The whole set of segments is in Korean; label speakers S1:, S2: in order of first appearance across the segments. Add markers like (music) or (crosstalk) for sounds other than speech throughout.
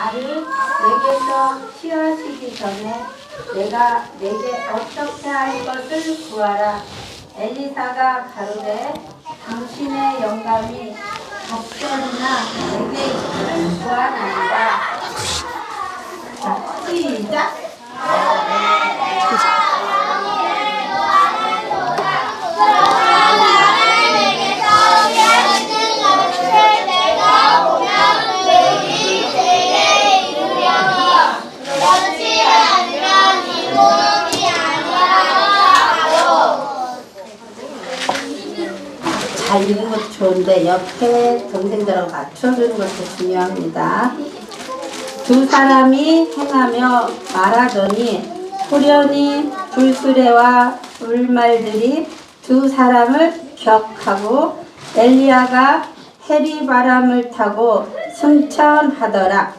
S1: 나를 내게서 취하시기 전에 내가 내게 어떻게 할 것을 구하라. 엘리사가 가로되 당신의 영감이 답변이나 내게 있기를 구하나이다. 자, 시작. 좋은데 옆에 동생들하고 맞춰주는 것도 중요합니다. 두 사람이 행하며 말하더니 후련히 불수레와 불말들이 두 사람을 격하고 엘리야가 해리 바람을 타고 승천하더라.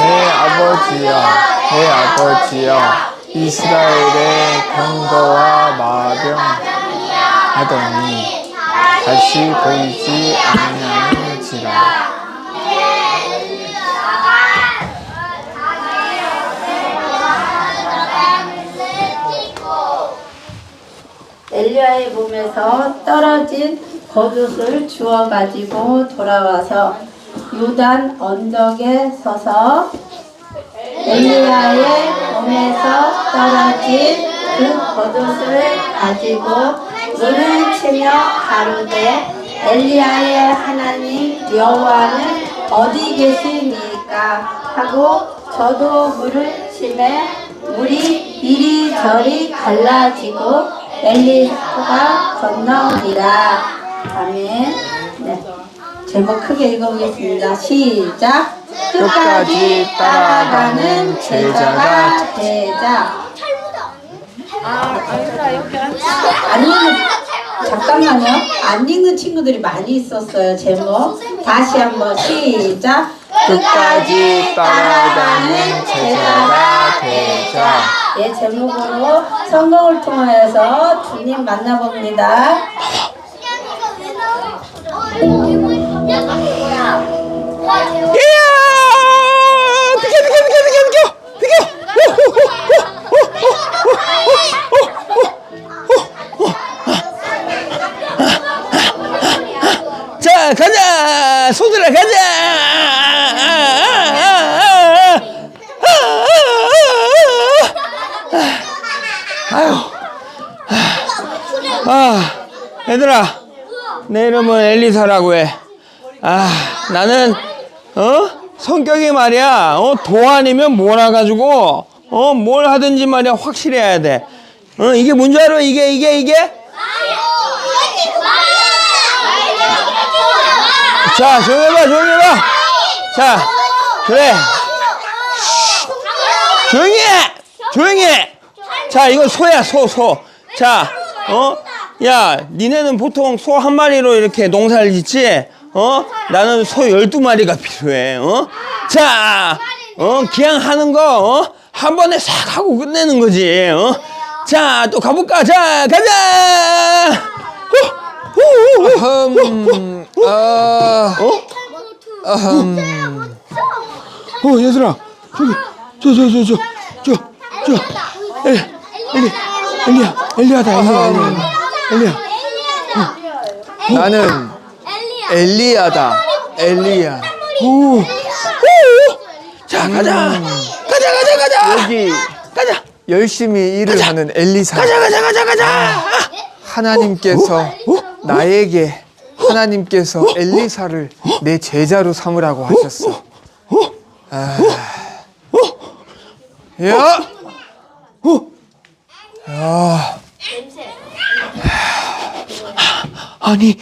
S2: 내 아버지여, 내 아버지여, 이스라엘의 병거와 마병 하더니 다시 보이지 아니하는지라.
S1: 엘리야의 몸에서 떨어진 겉옷을 주워 가지고 돌아와서 요단 언덕에 서서 엘리야의 몸에서 떨어진 그 겉옷을 가지고 눈을 치며 가로되 엘리야의 하나님 여호와는 어디 계시니까? 하고 저도 물을 치매 물이 이리저리 갈라지고 엘리야가 건너오니라 아멘. 네. 제목 크게 읽어보겠습니다. 시작
S2: 끝까지 따라가는 제자가
S1: 제자 안 읽는 잠깐만요. 안 읽는 친구들이 많이 있었어요. 제목 다시 한번 시작.
S2: 끝까지 따라가는 제자가 되자.
S1: 예, 제목으로 성경을 통하여서 주님 만나봅니다.
S2: 자, 가자! 소들아, 가자! 아유. 아, 얘들아. 내 이름은 엘리사라고 해. 아, 나는, 어? 성격이 말이야, 어? 도 아니면 몰아가지고, 어? 뭘 하든지 말이야, 확실해야 돼. 어? 이게 뭔지 알아? 이게, 이게, 이게? 자, 조용히 해봐, 조용히 해봐. 자, 그래. 조용히 해! 조용히 해! 자, 이건 소야, 소, 소. 자, 어? 야, 니네는 보통 소 한 마리로 이렇게 농사를 짓지? 어? 나는 소 열두 마리가 필요해, 어? 자, 어? 기양 하는 거, 어? 한 번에 싹 하고 끝내는 거지, 어? 자, 또 가볼까? 자, 가자! 후,
S3: 음, 아,
S2: 어?
S3: 음,
S2: 어, 얘들아, 저기, 저, 저, 저, 저, 저, 저, 엘리, 엘리, 엘리야, 엘리야다, 엘리야, 엘리야, 엘리야.
S3: 나는 엘리야다. 엘리야.
S2: 오, 오, 자, 가자, 가자, 가자, 가자,
S3: 여기
S2: 가자,
S3: 열심히 일을 하는 엘리사.
S2: 가자, 가자, 가자, 가자.
S3: 하나님께서 나에게 하나님께서 엘리사를 내 제자로 삼으라고 하셨어. 아, 야, 아,
S2: 아니,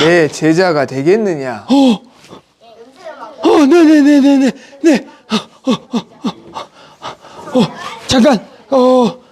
S3: 내 제자가 되겠느냐?
S2: 어, 네, 네, 네, 네, 네, 어, 어, 어, 어, 잠깐, 어,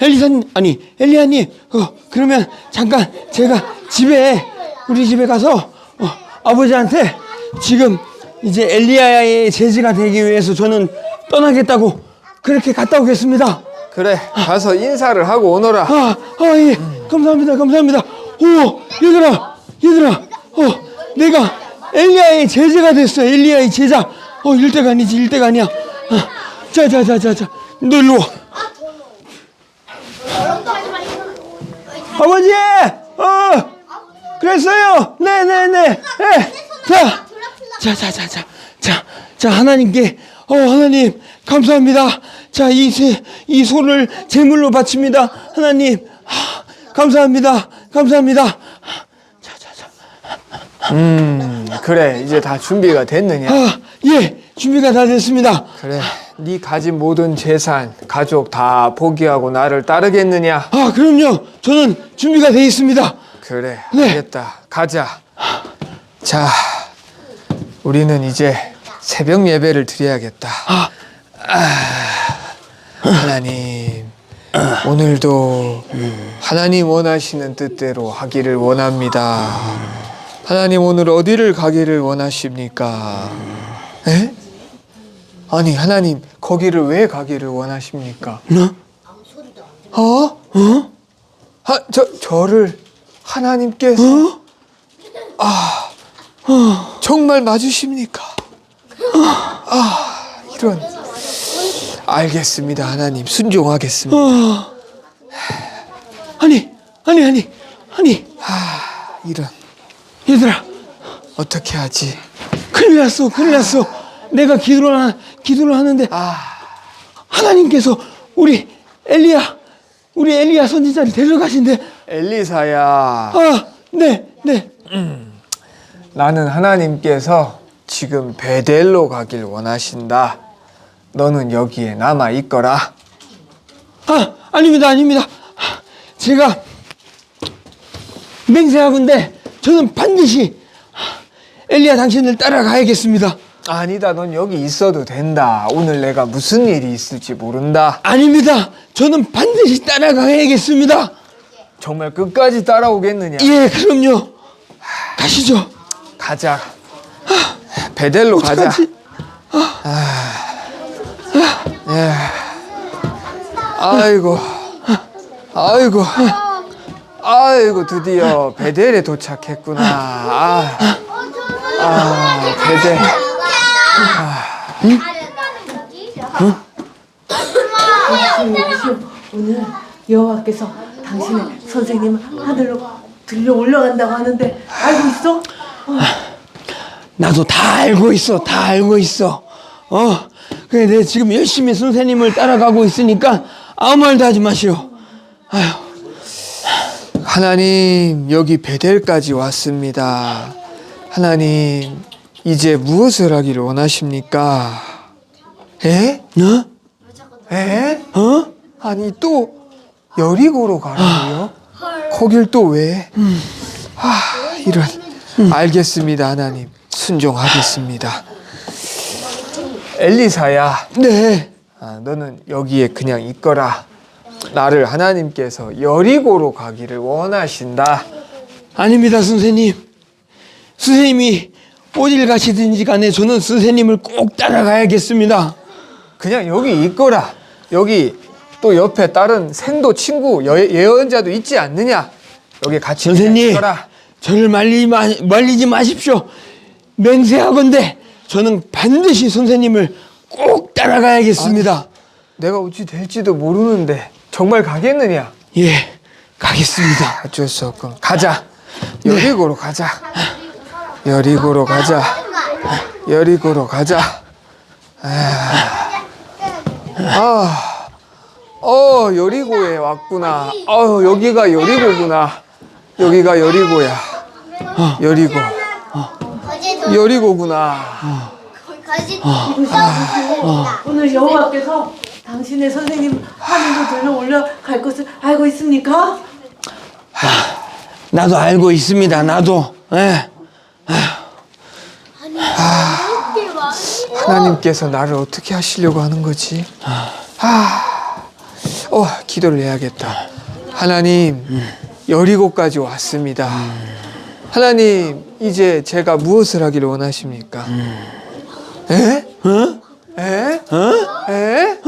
S2: 엘리사님, 아니, 엘리야님, 어, 그러면 잠깐 제가 집에, 우리 집에 가서, 어, 아버지한테 지금 이제 엘리야의 제지가 되기 위해서 저는 떠나겠다고 그렇게 갔다 오겠습니다.
S3: 그래 가서 인사를 하고 오너라
S2: 아, 아, 예. 감사합니다. 감사합니다. 오, 얘들아, 얘들아. 어, 내가 엘리야의 제자가 됐어. 엘리야의 제자. 어, 일대가 아니지, 일대가 아니야. 아, 자, 자, 자, 자, 자. 너 일로 와. 아버지! 어! 그랬어요! 네네네! 네. 자! 자, 자, 자, 자. 자, 자, 하나님께, 어, 하나님, 감사합니다. 자, 이, 새, 이 소를 제물로 바칩니다. 하나님, 아, 감사합니다. 감사합니다. 자, 자, 자.
S3: 음 그래 이제 다 준비가 됐느냐
S2: 아, 예, 준비가 다 됐습니다.
S3: 그래 네 가진 모든 재산 가족 다 포기하고 나를 따르겠느냐
S2: 아, 그럼요. 저는 준비가 돼 있습니다.
S3: 그래
S2: 네.
S3: 알겠다 가자 자 우리는 이제 새벽 예배를 드려야겠다
S2: 아,
S3: 하나님 오늘도 하나님 원하시는 뜻대로 하기를 원합니다 하나님 오늘 어디를 가기를 원하십니까 에? 아니 하나님 거기를 왜 가기를 원하십니까
S2: 너?
S3: 어? 어? 아, 저, 저를 하나님께서 아, 정말 맞으십니까? 아, 이런. 알겠습니다, 하나님. 순종하겠습니다.
S2: 어. 아니, 아니, 아니, 아니.
S3: 아, 이런.
S2: 얘들아,
S3: 어떻게 하지?
S2: 큰일 났어, 큰일 났어. 내가 기도를, 하, 기도를 하는데
S3: 아,
S2: 하나님께서 우리 엘리야, 우리 엘리야 선지자를 데려가신대.
S3: 엘리사야.
S2: 아, 네, 네.
S3: 나는 하나님께서 지금 베델로 가길 원하신다. 너는 여기에 남아 있거라.
S2: 아, 아닙니다, 아닙니다. 제가 맹세하건데 저는 반드시 엘리야 당신을 따라가야겠습니다.
S3: 아니다, 넌 여기 있어도 된다. 오늘 내가 무슨 일이 있을지 모른다.
S2: 아닙니다. 저는 반드시 따라가야겠습니다.
S3: 정말 끝까지 따라오겠느냐?
S2: 예, 그럼요. 가시죠.
S3: 가자. 베델로 가자.
S2: 어떡하지?
S3: 예. 아이고. 아이고. 아이고 드디어 베델에 도착했구나. 아, 아 베델.
S4: 오늘 여호와께서 당신의 선생님 하늘로 들려 올라간다고 하는데 알고 있어?
S2: 나도 다 알고 있어. 다 알고 있어. 어. 그래, 내 지금 열심히 선생님을 따라가고 있으니까 아무 말도 하지 마시오. 아휴.
S3: 하나님 여기 베델까지 왔습니다. 하나님 이제 무엇을 하기를 원하십니까? 에?
S2: 어?
S3: 에?
S2: 어?
S3: 아니 또 여리고로 가라고요? 거길 또 왜? 아 이런 알겠습니다 하나님 순종하겠습니다 엘리사야
S2: 네.
S3: 아, 너는 여기에 그냥 있거라 나를 하나님께서 여리고로 가기를 원하신다
S2: 아닙니다, 선생님. 선생님이 어딜 가시든지 간에 저는 선생님을 꼭 따라가야겠습니다.
S3: 그냥 여기 있거라 여기 또 옆에 다른 생도 친구 여, 예언자도 있지 않느냐 여기 같이
S2: 선생님,
S3: 있거라
S2: 저를 말리지, 마, 말리지 마십시오. 맹세하건대 저는 반드시 선생님을 꼭 따라가야겠습니다.
S3: 내가 어찌 될지도 모르는데 정말 가겠느냐
S2: 예, 가겠습니다.
S3: 어쩔 수 없군. 가자. 여리고로 가자. 여리고로 가자. 여리고로 가자. 아, 아, 어 여리고에 왔구나. 어 여기가 여리고구나. 여기가 여리고야. 여리고. 여리고구나.
S4: 오늘 여호와께서 당신의 선생님 하늘로 들려 올라갈 것을 알고 있습니까?
S2: 나도 알고 있습니다. 나도. 예.
S3: 하나님께서 나를 어떻게 하시려고 하는 거지? 아, 어, 기도를 해야겠다. 하나님, 여리고까지 왔습니다. 하나님, 이제 제가 무엇을 하기를 원하십니까? 에?
S2: 어?
S3: 에?
S2: 어?
S3: 에?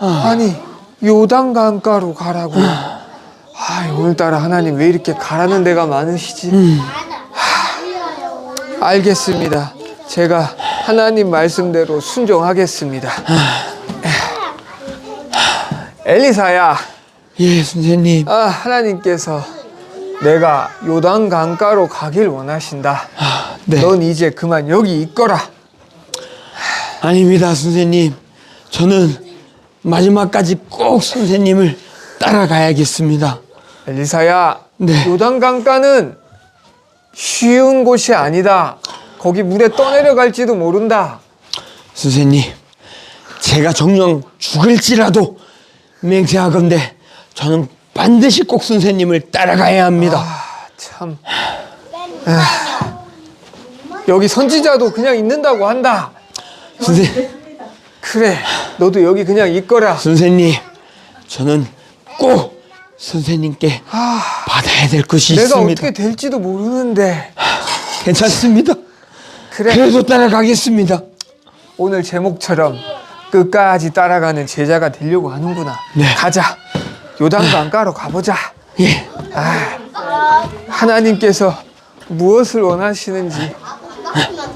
S3: 아, 아니 요단 강가로 가라고. 아 오늘따라 하나님 왜 이렇게 가라는 데가 많으시지? 하, 알겠습니다. 제가 하나님 말씀대로 순종하겠습니다. 엘리사야,
S2: 예, 선생님.
S3: 아 하나님께서 내가 요단 강가로 가길 원하신다.
S2: 아, 네.
S3: 넌 이제 그만 여기 있거라.
S2: 아닙니다, 선생님. 저는 마지막까지 꼭 선생님을 따라가야겠습니다.
S3: 엘리사야,
S2: 네.
S3: 요단 강가는 쉬운 곳이 아니다. 거기 물에 떠내려갈지도 모른다.
S2: 선생님, 제가 정령 죽을지라도 맹세하건대 저는 반드시 꼭 선생님을 따라가야 합니다.
S3: 아, 참. 에휴, 여기 선지자도 그냥 있는다고 한다.
S2: 선생,
S3: 그래, 너도 여기 그냥 있거라.
S2: 선생님, 저는 꼭 선생님께
S3: 아,
S2: 받아야 될 것이
S3: 내가
S2: 있습니다.
S3: 어떻게 될지도 모르는데.
S2: 괜찮습니다.
S3: 그래,
S2: 그래도 따라가겠습니다.
S3: 오늘 제목처럼 끝까지 따라가는 제자가 되려고 하는구나.
S2: 네.
S3: 가자. 요단 강가로 가보자.
S2: 예,
S3: 아, 하나님께서 무엇을 원하시는지.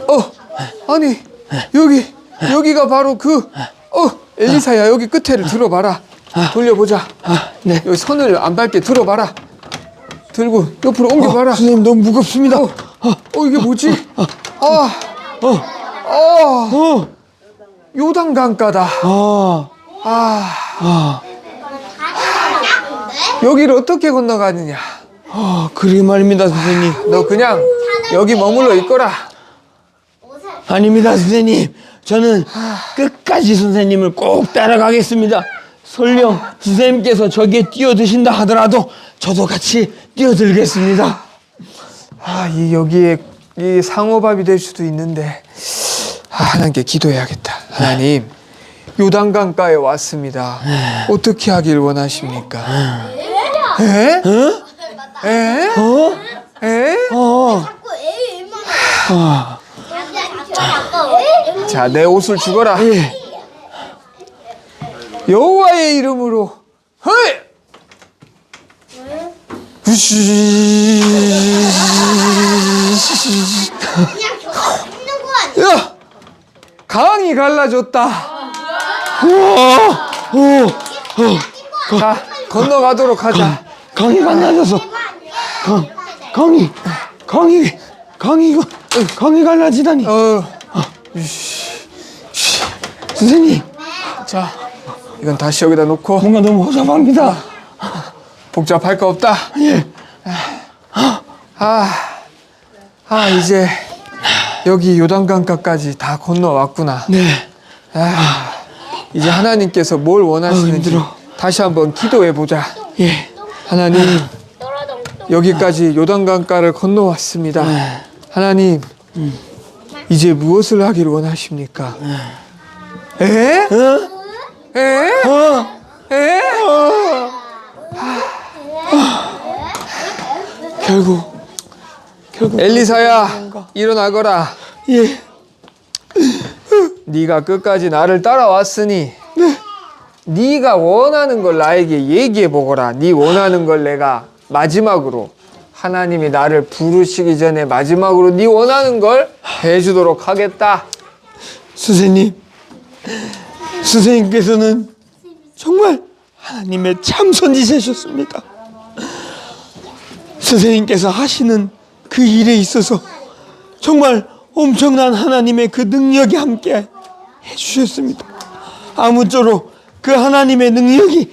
S3: 어, 아니 여기 여기가 바로 그 어, 엘리사야 여기 끝에를 들어봐라. 돌려보자.
S2: 아, 네.
S3: 여기 선을 안 밟게 들어봐라. 들고 옆으로 옮겨봐라.
S2: 어, 선생님 너무 무겁습니다.
S3: 어, 어 이게 뭐지? 아,
S2: 어,
S3: 아,
S2: 어,
S3: 요단 강가다.
S2: 아,
S3: 아,
S2: 아,
S3: 여기를 어떻게 건너가느냐?
S2: 아, 그러게 말입니다, 선생님.
S3: 너 그냥 여기 머물러 있거라.
S2: 아닙니다, 선생님. 저는 끝까지 선생님을 꼭 따라가겠습니다. 설령 선생님께서 저기에 뛰어드신다 하더라도 저도 같이 뛰어들겠습니다.
S3: 아, 이 여기에 이 상호밥이 될 수도 있는데 아, 하나님께 기도해야겠다. 하나님, 요단강가에 왔습니다. 어떻게 하길 원하십니까? 에? 에?
S2: 어?
S3: 에?
S2: 어, 아,
S3: 자, 내 옷을 주거라.
S2: 예.
S3: 여호와의 이름으로. 허이! 야! 강이 갈라졌다.
S2: 우와, 오,
S3: 자, 건너가도록 하자.
S2: 강이 갈라져서 강, 강이, 강이, 강이가, 강이 갈라지다니.
S3: 어,
S2: 선생님,
S3: 자, 이건 다시 여기다 놓고
S2: 뭔가 너무 허접합니다.
S3: 복잡할 거 없다.
S2: 예.
S3: 아, 아 이제 여기 요단강가까지 다 건너왔구나.
S2: 네.
S3: 아, 이제 하나님께서 뭘 원하시는지
S2: 힘들어.
S3: 다시 한번 기도해 보자.
S2: 예.
S3: 하나님, 여기까지 요단강가를 건너왔습니다. 하나님, 이제 무엇을 하길 원하십니까? 에?
S2: 어?
S3: 에?
S2: 어?
S3: 에?
S2: 결국, 결국.
S3: 엘리사야, 일어나거라.
S2: 예.
S3: 네가 끝까지 나를 따라왔으니 네가 원하는 걸 나에게 얘기해 보거라. 네 원하는 걸 내가 마지막으로 하나님이 나를 부르시기 전에 마지막으로 네 원하는 걸 해주도록 하겠다.
S2: 선생님, 선생님께서는 정말 하나님의 참 선지자셨습니다. 선생님께서 하시는 그 일에 있어서 정말 엄청난 하나님의 그 능력이 함께 해주셨습니다. 아무쪼록 그 하나님의 능력이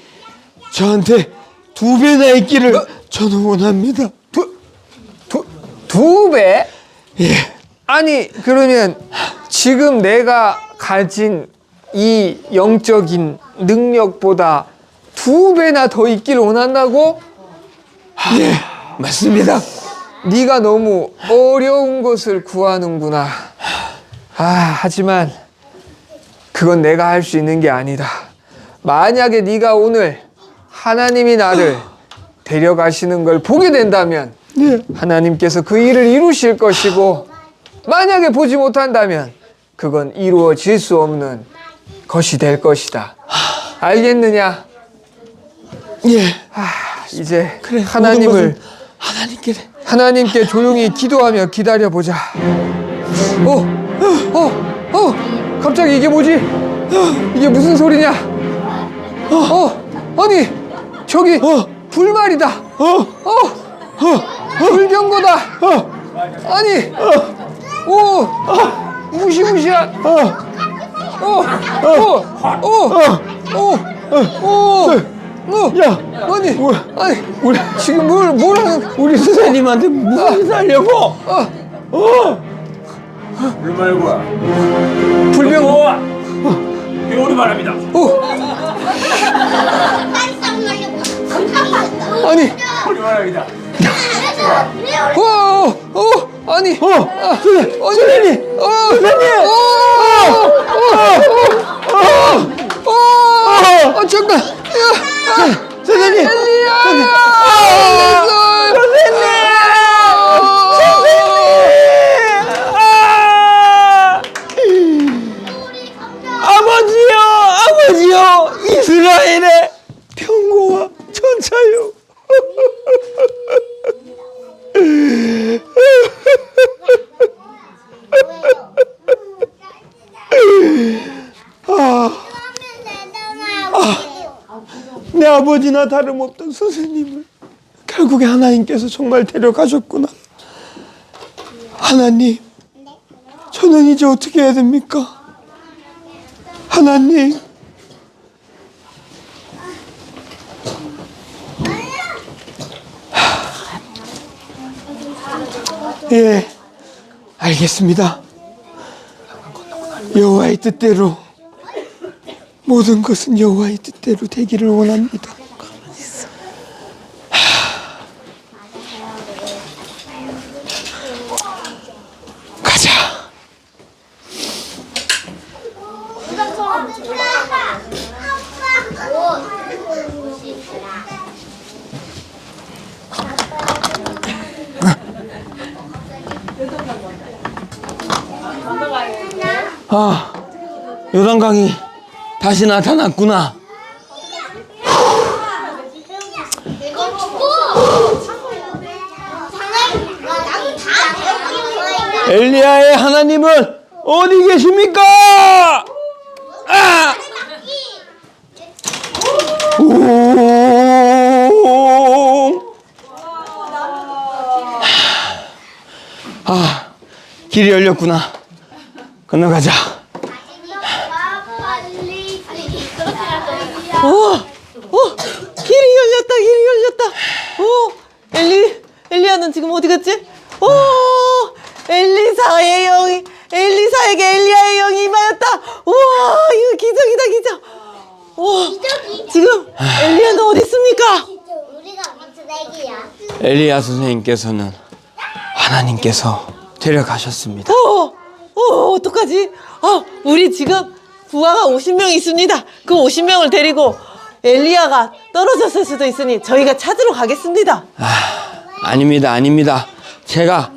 S2: 저한테 두 배나 있기를 저는 원합니다.
S3: 두, 두, 두 배?
S2: 예,
S3: 아니 그러면 지금 내가 가진 이 영적인 능력보다 두 배나 더 있기를 원한다고?
S2: 예, 맞습니다.
S3: 네가 너무 어려운 것을 구하는구나. 아, 하지만 그건 내가 할 수 있는 게 아니다. 만약에 네가 오늘 하나님이 나를 데려가시는 걸 보게 된다면
S2: 네.
S3: 하나님께서 그 일을 이루실 것이고 만약에 보지 못한다면 그건 이루어질 수 없는 것이 될 것이다. 알겠느냐?
S2: 예.
S3: 아, 이제
S2: 그래.
S3: 하나님을
S2: 하나님께
S3: 하나님께 조용히 기도하며 기다려 보자. 어, 어, 어, 갑자기 이게 뭐지? 어, 이게 무슨 소리냐? 어, 어, 아니 저기
S2: 어.
S3: 불말이다.
S2: 어.
S3: 어, 어. 어, 아니, 오, 무시무시한. 어, 어, 어, 어, 어, 어, 어,
S2: 야.
S3: 아니,
S2: 뭐야?
S3: 아니, 우리 지금 뭘, 뭘 하는?
S2: 우리 선생님한테 무슨 짓을 하려고?
S3: 어,
S2: 어.
S5: 물 말고야.
S3: 불병, 어,
S5: 우와. 배우리 말합니다.
S3: 아니,
S5: 배우리 말합니다.
S3: 어, 어, 어, 아니,
S2: 어.
S3: 아,
S2: 선생님.
S3: 어,
S2: 선생님. 아버지나 다름없던 선생님을 결국에 하나님께서 정말 데려가셨구나. 하나님, 저는 이제 어떻게 해야 됩니까? 하나님. 예, 알겠습니다. 여호와의 뜻대로 모든 것은 여호와의 뜻대로 되기를 원합니다. 가자. 아, 요단강이 다시 나타났구나. 엘리야의 하나님은 어디 계십니까? 아! 오! 아, 길이 열렸구나. 건너가자.
S4: 어, 어, 길이 열렸다, 길이 열렸다. 어, 엘리, 엘리야는 지금 어디 갔지? 어, 엘리사의 영이, 엘리사에게 엘리야의 영이 임하였다. 우와, 이거 기적이다, 기적. 와, 지금 엘리야는 어디 있습니까?
S6: 우리가?
S2: 엘리야 선생님께서는 하나님께서 데려가셨습니다.
S4: 어, 어, 어떡하지? 아, 우리 지금 부하가 50명 있습니다. 그 50명을 데리고 엘리야가 떨어졌을 수도 있으니 저희가 찾으러 가겠습니다.
S2: 아닙니다, 아닙니다. 제가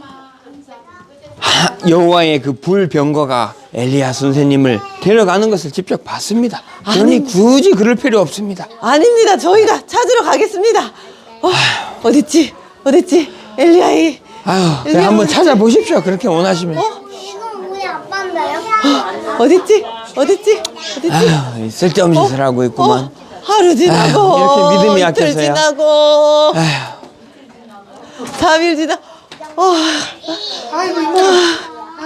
S2: 하- 여호와의 그 불병거가 엘리야 선생님을 데려가는 것을 직접 봤습니다. 그러니 굳이 그럴 필요 없습니다.
S4: 아닙니다. 저희가 찾으러 가겠습니다. 어, 어딨지? 어딨지? 엘리야이.
S2: 아유, 그냥
S4: 엘리야
S2: 한번
S4: 어딨지?
S2: 찾아보십시오. 그렇게 원하시면.
S6: 이건 우리 아빠인데요?
S4: 어딨지? 어딨지? 어딨지?
S2: 아유, 쓸데없는 짓을 하고 있구만.
S4: 어, 하루 지나고
S2: 아유, 이렇게 믿음이
S4: 이틀
S2: 약해서야.
S4: 지나고
S2: 아휴,
S4: 4일 지나 어,
S3: 아이고 이거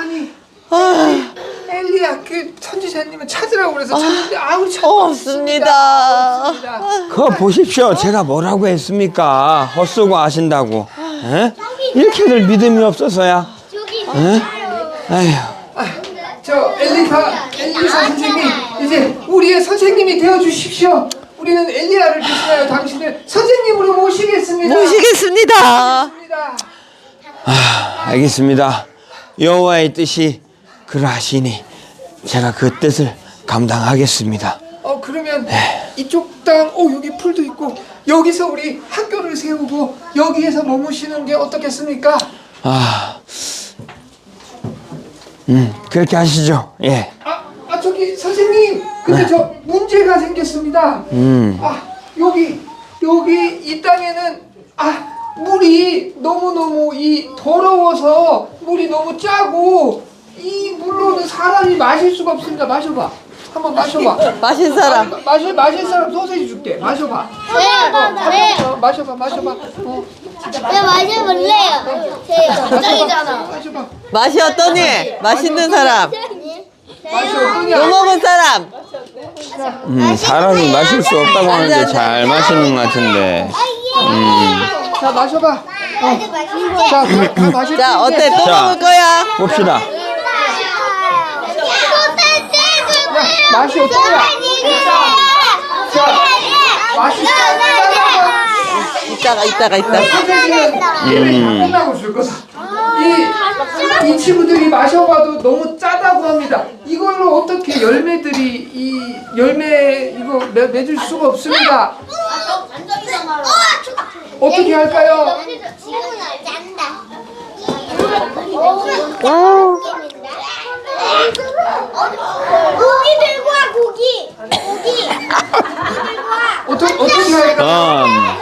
S3: 아니
S4: 아,
S3: 엘리야 그 선지자님은 찾으라고 그래서 찾는데 아우 참
S4: 없습니다.
S2: 그거 보십시오. 제가 뭐라고 했습니까? 헛수고 아신다고. 에? 이렇게들 믿음이 없어서야.
S6: 저기
S2: 에? 아휴.
S3: 저 엘리사 엘리사 선생님 이제 우리의 선생님이 되어 주십시오. 우리는 엘리야를 대신하여 당신을 선생님으로 모시겠습니다.
S4: 모시겠습니다.
S3: 모시겠습니다.
S2: 알겠습니다. 여호와의 뜻이 그러하시니 제가 그 뜻을 감당하겠습니다.
S3: 어 그러면 이쪽 땅, 어 여기 풀도 있고 여기서 우리 학교를 세우고 여기에서 머무시는 게 어떻겠습니까?
S2: 아, 음, 그렇게 하시죠. 예.
S3: 아, 아 저기 선생님 근데 저 문제가 생겼습니다.
S2: 음.
S3: 아 여기 여기 이 땅에는 아 물이 너무 너무 이 더러워서 물이 너무 짜고 이 물로는 사람이 마실 수가 없습니다. 마셔봐. 한번 마셔봐. (laughs)
S4: 마실 사람.
S3: 마- 마실 마실 사람 소세지 줄게. 마셔봐.
S6: 네,
S3: 어, 마셔봐 마셔봐. 어,
S6: 네 마셔볼래요. 제.
S3: 마셔봐.
S4: 맛이 어떠니? 맛있는 사람.
S3: 마셔.
S4: 뭐
S3: 그냥
S4: 먹은 사람.
S2: 음, 사람이 마실 수 없다고 하는데 잘 마시는 것 같은데.
S3: 자 마셔봐. 어. 자, 다, 다 마실
S4: 자,
S3: 텐데.
S4: 어때? 또
S2: 자.
S4: 먹을 거야?
S2: 봅시다.
S3: 야, 맛이 어떠냐? 자, 맛이 짜다가
S4: 이따가, 이따가, 이따가.
S3: 소세지는 예배 다 끝나고 줄 거다. 이, 이 친구들이 마셔봐도 너무 짜다고 합니다. 이걸로 어떻게 열매들이 이 열매 이거 맺- 맺을 수가 없습니다. 어떻게 할까요?
S6: 짠다. 고기 들고 와 고기. 고기.
S3: 어떻게 어떻게 할까요?
S2: 음.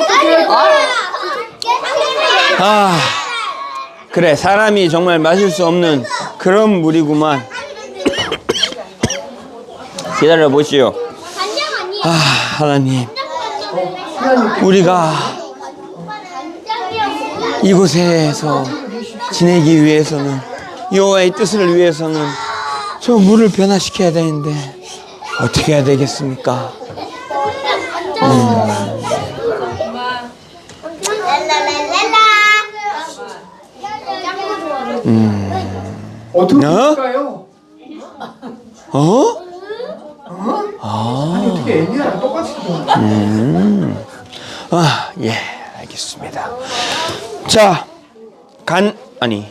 S3: 어떻게 할까요?
S2: 아, 그래. 사람이 정말 마실 수 없는 그런 물이구만. 기다려 보시오.
S6: 아,
S2: 하나님. 우리가 이곳에서 지내기 위해서는 여호와의 뜻을 위해서는 저 물을 변화시켜야 되는데 어떻게 해야 되겠습니까?
S6: 랄랄랄랄라.
S3: 어떻게
S2: 어?
S3: 할까요?
S2: 어?
S3: 아니 어떻게 애니랑 똑같이 해?
S2: 아, 예, 알겠습니다. 자, 간 아니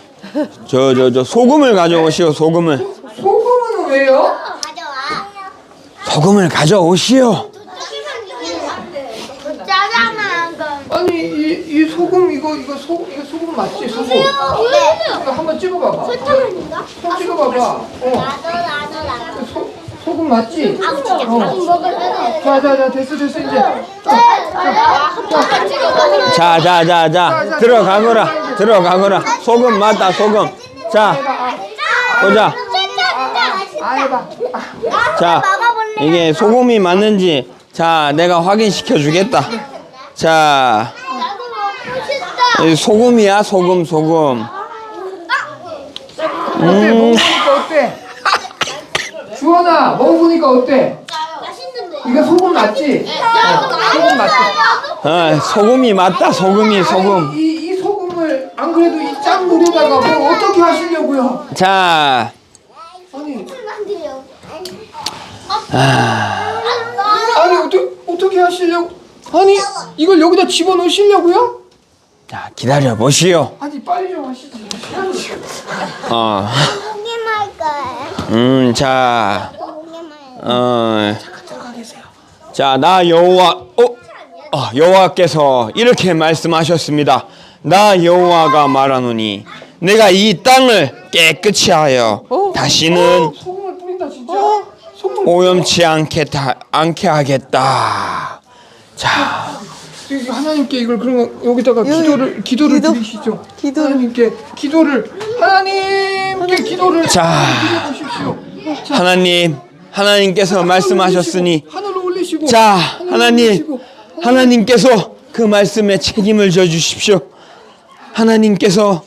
S2: 저 저 저 소금을 가져오시오. 소금을
S3: 왜요?
S6: 가져와.
S2: 소금을 가져오시오.
S6: 짜장면 거.
S3: 아니 이, 이 소금 이거 이거 소 이거 소금 맞지 소금?
S6: 네.
S3: 이거 한번 찍어봐봐.
S6: 설탕인가?
S3: 손 찍어봐봐. 어.
S6: 나도 나도 나도.
S3: 소, 소금 맞지?
S6: 아 진짜 방금 먹을래.
S3: 자자자 됐어 됐어 이제.
S2: 자, 자, 자, 자, 들어가거라, 들어가거라. 소금 맞다, 소금. 자, 보자.
S3: 아 해봐.
S2: 자, 이게 소금이 맞는지, 자, 내가 확인시켜 주겠다. 자. 이 소금이야, 소금, 소금.
S3: 어때 먹어보니까 어때? 주원아 먹어보니까 어때?
S6: 맛있는데.
S3: 이거 소금 맞지? 어, 소금 맞지?
S2: 아, 소금이 맞다, 소금이, 소금.
S3: 이, 이 소금을 안 그래도 이 짠 물에다가 뭐 어떻게 하시려고요?
S2: 자,
S3: 아니. 아니 어떻게 어떻게 하시려고? 아니 이걸 여기다 집어 넣으시려고요?
S2: 자, 기다려 보시오.
S3: 아니 빨리 좀 하시지.
S2: 어,
S6: 고기만 거야.
S2: 음, 자,
S6: 고기만.
S2: 어, 자, 나 여호와, 어, 어, 여호와께서 이렇게 말씀하셨습니다. 나 여호와가 말하노니 내가 이 땅을 깨끗이 하여 다시는
S3: 소금을 뿌린다 진짜. 소금.
S2: 오염치 않게 다, 않게 하겠다. 자,
S3: 이- 하나님께 이걸 그러면 여기다가 기도를 기도를
S4: 기도?
S3: 드리시죠.
S4: 기도를.
S3: 하나님께 기도를 하나님께 기도를
S2: 자.
S3: 드려보십시오.
S2: 하나님, 하나님께서 말씀하셨으니
S3: 하늘로 올리시고
S2: 자,
S3: 하늘로
S2: 하나님,
S3: 올리시고,
S2: 하나님께서 그 말씀에 책임을 져 주십시오. 하나님께서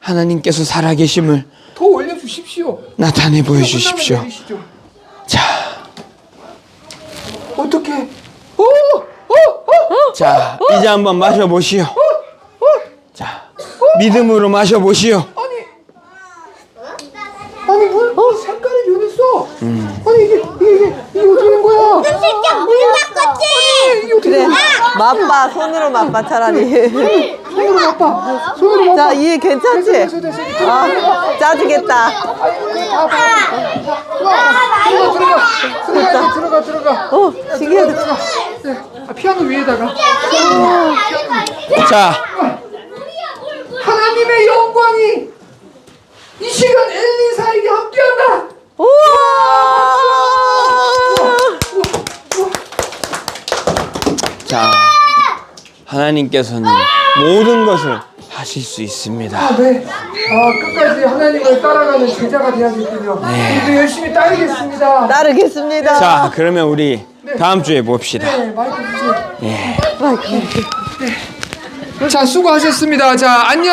S2: 하나님께서 살아계심을
S3: 더 올려 주십시오.
S2: 나타내 보여 주십시오. 자,
S3: 어떻게? 오, 오, 오,
S2: 자, 이제 한번 마셔 보시오. 자, 믿음으로 마셔 보시오.
S3: 아니, 아니 물, 물 색깔이 변했어. 아니 이게 이게 이게 이게 어떻게 된 거야?
S6: 진짜 물 바꿨지.
S3: 이게 어떻게
S4: 그래.
S3: 된 거야?
S4: 맛봐, 손으로 맛봐, 차라리.
S3: 손으로 맛봐. 손으로 맛봐.
S4: 자, 이해 괜찮지? 아, 짜지겠다.
S3: 들어가 들어가 들어가 들어가.
S4: 어, 신기하다.
S3: 들어가. 네. 아, 피아노 위에다가
S2: 자,
S3: 하나님의 영광이 이 시간 엘리사에게 함께한다. 우와!
S2: 자, 하나님께서는 모든 것을 하실 수 있습니다.
S3: 아, 네. 아, 끝까지 하나님을 따라가는 제자가 되야겠군요. 네. 우리도 열심히 따르겠습니다.
S4: 따르겠습니다.
S2: 자, 그러면 우리 다음 주에 봅시다.
S3: 네, 마이크 주세요. 예. 네. 자, 수고하셨습니다. 자, 안녕.